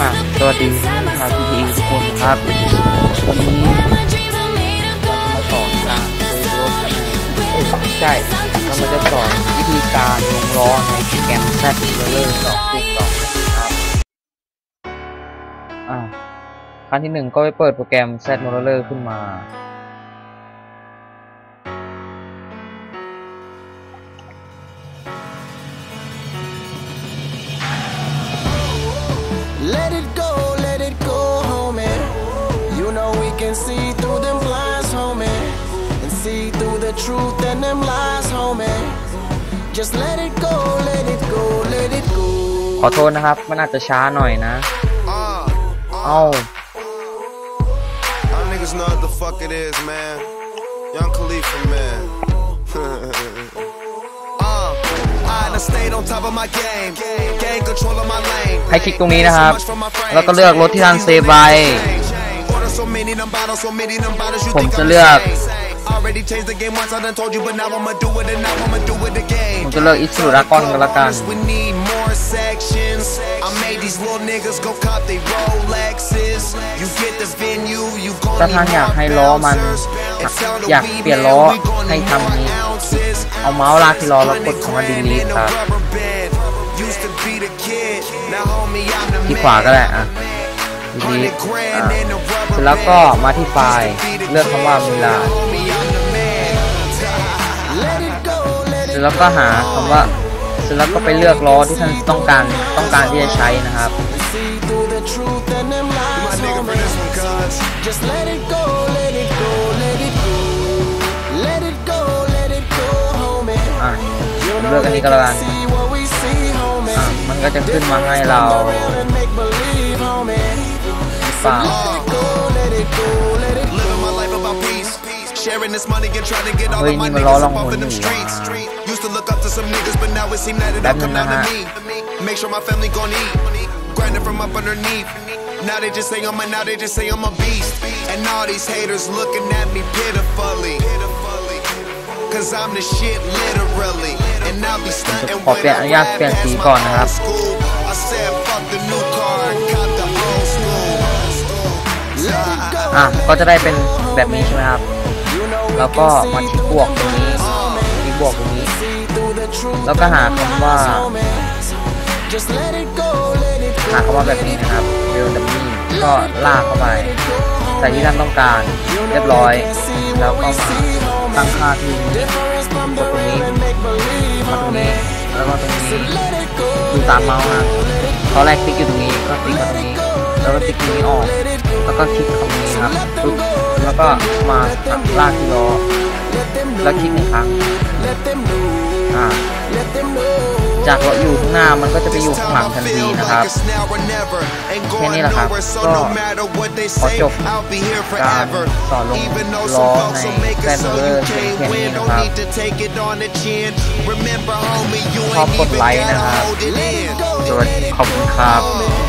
อะสวัสดีชาวทีทุกคนครับวันนี้เราจะมาสอนการโดยรถกันเอ้ยใช่เรามาจะสอนวิธีการลงล้อในโปรแกรม Z Roller 2.2นะครับอะขั้นที่หนึ่งก็ไปเปิดโปรแกรม Z Roller ขึ้นมา truth and them lies, homie. Just let it go, let it go, let it go. ขอโทษนะครับ มันอาจจะช้าหน่อยนะ Uh, เอ้า y'all niggas know what the fuck it is, man. Young Khalifa, man. uh, I done stayed on top of my game. Gain control of my lane. ให้คลิกตรงนี้นะครับ แล้วก็เลือกรถที่ท่านเซฟไว้ Order so many, them bottles, so many, them bottles, you ผม think จะ I'm เลือก insane. Already changed the game once, I done told you, but now I'ma do it, and now I'ma do it again. ผมจะเลือกอิสุรากอนกันละกัน We need more sections. I made these little niggas go cop they Rolexes. You get the venue, you gon' ถ้าท่านอยากให้ล้อมัน อยากเปลี่ยนล้อให้ทำนี้ เอาเมาส์ลากที่ล้อแล้วกดคำว่า delete ครับที่ขวาก็ได้อะ delete อะเสร็จแล้วก็มาที่ไฟล์เลือกคำว่ามิลา แล้วก็หาคำว่า เสร็จแล้วก็ไปเลือกล้อที่ท่านต้องการต้องการที่จะใช้นะครับ อะเลือกอันนี้ก็แล้วกันอะมันก็จะขึ้นมาให้เราเปล่า Sharing this money and trying to get all เฮ้ย of my นี่มันล้อ niggas ลอง up ห off มุน in อ them ยู่ streets. ว่ะ Used to look up to some niggas, but now it seem that it all come down to me. Make sure my family gon' eat. Grinding from up underneath. Now they just say I'm a, now they just say I'm a beast. And all these haters looking at me pitifully. Cause I'm the shit literally. And I'll be stunting ขอเปลี่ยนอนุญาตเปลี่ยนสีก่อนนะครับ I said fuck the new car, cop the old school. อ่ะ ก็จะได้เป็นแบบนี้ใช่ไหมครับ แล้วก็มาที่บวกตรงนี้ที่บวกตรงนี้ แล้วก็หาคำว่า หาคำว่าแบบนี้นะครับเรลดัมมี่ก็ลากเข้าไปใส่ที่ท่านต้องการเรียบร้อย แล้วก็มาตั้งค่าที่นี้กดตรงนี้มาตรงนี้แล้วก็ตรงนี้ดูตามเมาส์นะตอนแรกติ๊กอยู่ตรงนี้ก็ติ๊กมาตรงนี้ แล้วก็ติ๊กตรงนี้ออก แล้วก็คลิกคำนี้ ครับปึ๊บแล้วก็มาลากที่ล้อแล้วคลิกหนึ่งครั้งอ่าจากเราอยู่ข้างหน้ามันก็จะไปอยู่ข้างหลังทันทีนะครับแค่นี้แหละครับก็ขอจบการสอนลงล้อในแฟนเวอร์แค่นี้นะครับชอบกดไลค์นะครับสวัสดีขอบคุณครับ